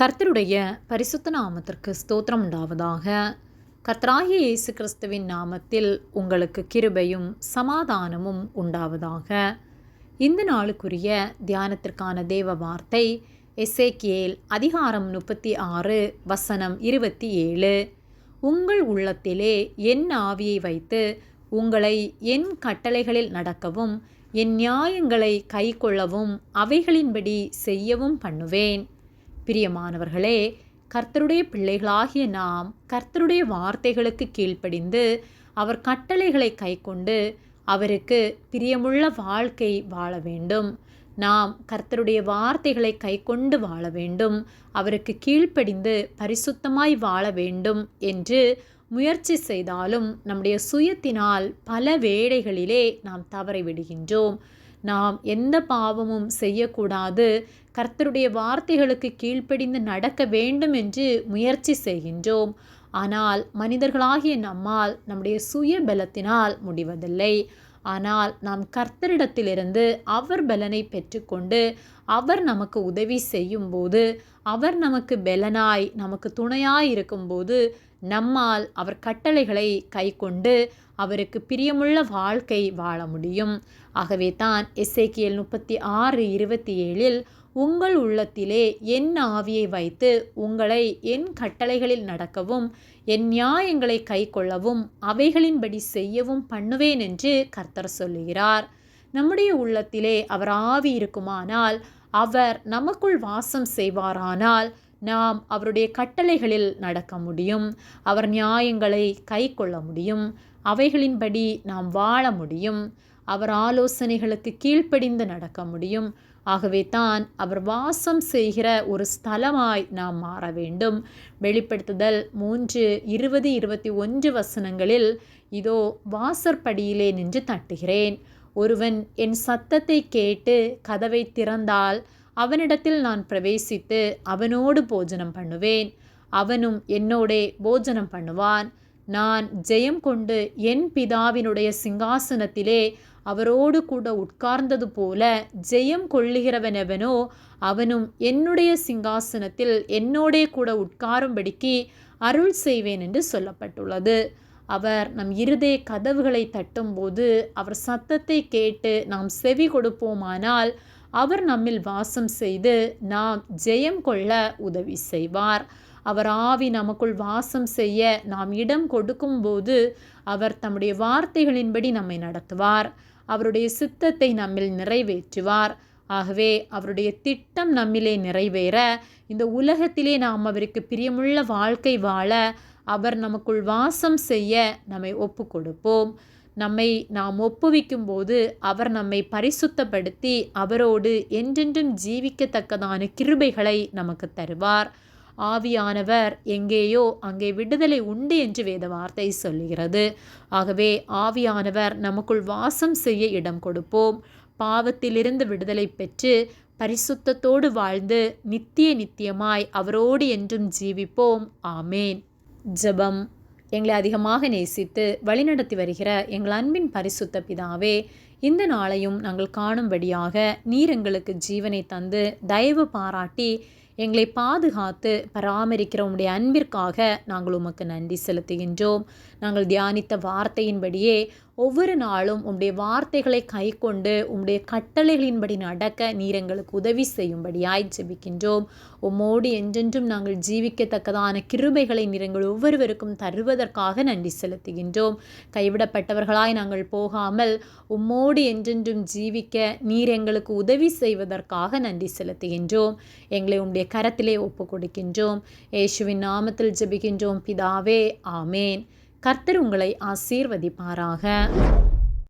கர்த்தருடைய பரிசுத்த நாமத்திற்கு ஸ்தோத்திரம் உண்டாவதாக. கர்த்தராகிய இயேசு கிறிஸ்துவின் நாமத்தில் உங்களுக்கு கிருபையும் சமாதானமும் உண்டாவதாக. இந்த நாளுக்குரிய தியானத்திற்கான தேவ வார்த்தை எசேக்கியேல் அதிகாரம் முப்பத்தி ஆறு வசனம் இருபத்தி ஏழு. உங்கள் உள்ளத்திலே என் ஆவியை வைத்து உங்களை என் கட்டளைகளில் நடக்கவும் என் நியாயங்களை கைக்கொள்ளவும் அவைகளின்படி செய்யவும் பண்ணுவேன். பிரியமானவர்களே கர்த்தருடைய பிள்ளைகளாகிய நாம் கர்த்தருடைய வார்த்தைகளுக்கு கீழ்ப்படிந்து அவர் கட்டளைகளை கைக்கொண்டு அவருக்கு பிரியமுள்ள வாழ்க்கை வாழ வேண்டும். நாம் கர்த்தருடைய வார்த்தைகளை கைக்கொண்டு வாழ வேண்டும். அவருக்கு கீழ்ப்படிந்து பரிசுத்தமாய் வாழ வேண்டும் என்று முயற்சி செய்தாலும் நம்முடைய சுயத்தினால் பல வேடைகளிலே நாம் தவறை விடுகின்றோம் நாம் எந்த பாவமும் செய்யக்கூடாது. கர்த்தருடைய வார்த்தைகளுக்கு கீழ்ப்படிந்து நடக்க வேண்டும் என்று முயற்சி செய்கின்றோம். ஆனால் மனிதர்களாகிய நம்மால் நம்முடைய சுய பலத்தினால் முடிவதில்லை. ஆனால் நாம் கர்த்தரிடத்திலிருந்து அவர் பலனை பெற்றுக்கொண்டு அவர் நமக்கு உதவி செய்யும்போது அவர் நமக்கு பலனாய் நமக்கு துணையாய் இருக்கும்போது நம்மால் அவர் கட்டளைகளை கைக்கொண்டு அவருக்கு பிரியமுள்ள வாழ்க்கை வாழ முடியும். ஆகவே தான் எஸ்ஏக்கியல் முப்பத்தி ஆறு இருபத்தி ஏழில் உங்கள் உள்ளத்திலே என் ஆவியை வைத்து உங்களை என் கட்டளைகளில் நடக்கவும் என் நியாயங்களை கை கொள்ளவும் அவைகளின்படி செய்யவும் பண்ணுவேன் என்று கர்த்தர் சொல்லுகிறார். நம்முடைய உள்ளத்திலே அவர் ஆவி இருக்குமானால் அவர் நமக்குள் வாசம் செய்வாரானால் நாம் அவருடைய கட்டளைகளில் நடக்க முடியும். அவர் நியாயங்களை கை கொள்ள முடியும். அவைகளின்படி நாம் வாழ முடியும். அவர் ஆலோசனைகளுக்கு கீழ்ப்படிந்து நடக்க முடியும். ஆகவே தான் அவர் வாசம் செய்கிற ஒரு ஸ்தலமாய் நாம் மாற வேண்டும். வெளிப்படுத்துதல் மூன்று இருபது இருபத்தி ஒன்று வசனங்களில் இதோ வாசற்படியிலே நின்று தட்டுகிறேன். ஒருவன் என் சத்தத்தை கேட்டு கதவை திறந்தால் அவனிடத்தில் நான் பிரவேசித்து அவனோடு போஜனம் பண்ணுவேன். அவனும் என்னோடே போஜனம் பண்ணுவான். நான் ஜெயம் கொண்டு என் பிதாவினுடைய சிங்காசனத்திலே அவரோடு கூட உட்கார்ந்தது போல ஜெயம் கொள்ளுகிறவனவனோ அவனும் என்னுடைய சிங்காசனத்தில் என்னோடே கூட உட்காரும்படிக்கு அருள் செய்வேன் என்று சொல்லப்பட்டுள்ளது. அவர் நம் இருதய கதவுகளை தட்டும்போது அவர் சத்தத்தை கேட்டு நாம் செவி கொடுப்போமானால் அவர் நம்மில் வாசம் செய்து நாம் ஜெயம் கொள்ள உதவி செய்வார். அவர் ஆவி நமக்குள் வாசம் செய்ய நாம் இடம் கொடுக்கும்போது அவர் தம்முடைய வார்த்தைகளின்படி நம்மை நடத்துவார். அவருடைய சித்தத்தை நம்மில் நிறைவேற்றுவார். ஆகவே அவருடைய திட்டம் நம்மிலே நிறைவேற. இந்த உலகத்திலே நாம் அவருக்கு பிரியமுள்ள வாழ்க்கை வாழ அவர் நமக்குள் வாசம் செய்ய நம்மை ஒப்பு கொடுப்போம் நம்மை நாம் ஒப்புவிக்கும் போது அவர் நம்மை பரிசுத்தப்படுத்தி அவரோடு என்றென்றும் ஜீவிக்கத்தக்கதான கிருபைகளை நமக்கு தருவார். ஆவியானவர் எங்கேயோ அங்கே விடுதலை உண்டு என்று வேத வார்த்தை சொல்லுகிறது. ஆகவே ஆவியானவர் நமக்குள் வாசம் செய்ய இடம் கொடுப்போம். பாவத்திலிருந்து விடுதலை பெற்று பரிசுத்தத்தோடு வாழ்ந்து நித்திய நித்தியமாய் அவரோடு என்றும் ஜீவிப்போம். ஆமேன். ஜபம். எங்களை அதிகமாக நேசித்து வழிநடத்தி வருகிற எங்கள் அன்பின் பரிசுத்த பிதாவே இந்த நாளையும் நாங்கள் காணும்படியாக நீர் எங்களுக்கு ஜீவனை தந்து தயவு பாராட்டி எங்களை பாதுகாத்து பராமரிக்கிற உங்களுடைய அன்பிற்காக நாங்கள் உமக்கு நன்றி செலுத்துகின்றோம். நாங்கள் தியானித்த வார்த்தையின்படியே ஒவ்வொரு நாளும் உம்முடைய வார்த்தைகளை கை கொண்டு உம்முடைய கட்டளைகளின்படி நடக்க நீர் எங்களுக்கு உதவி செய்யும்படியாய் ஜெபிக்கின்றோம். உம்மோடு என்றென்றும் நாங்கள் ஜீவிக்கத்தக்கதான கிருபைகளை நீர் ஒவ்வொருவருக்கும் தருவதற்காக நன்றி செலுத்துகின்றோம். கைவிடப்பட்டவர்களாய் நாங்கள் போகாமல் உம்மோடு என்றென்றும் ஜீவிக்க நீர் எங்களுக்கு உதவி செய்வதற்காக நன்றி செலுத்துகின்றோம். எங்களை உம்முடைய கரத்திலே ஒப்பு கொடுக்கின்றோம் ஏசுவின் நாமத்தில் ஜெபிக்கின்றோம் பிதாவே ஆமேன் கர்த்தர் உங்களை ஆசீர்வதிப்பாராக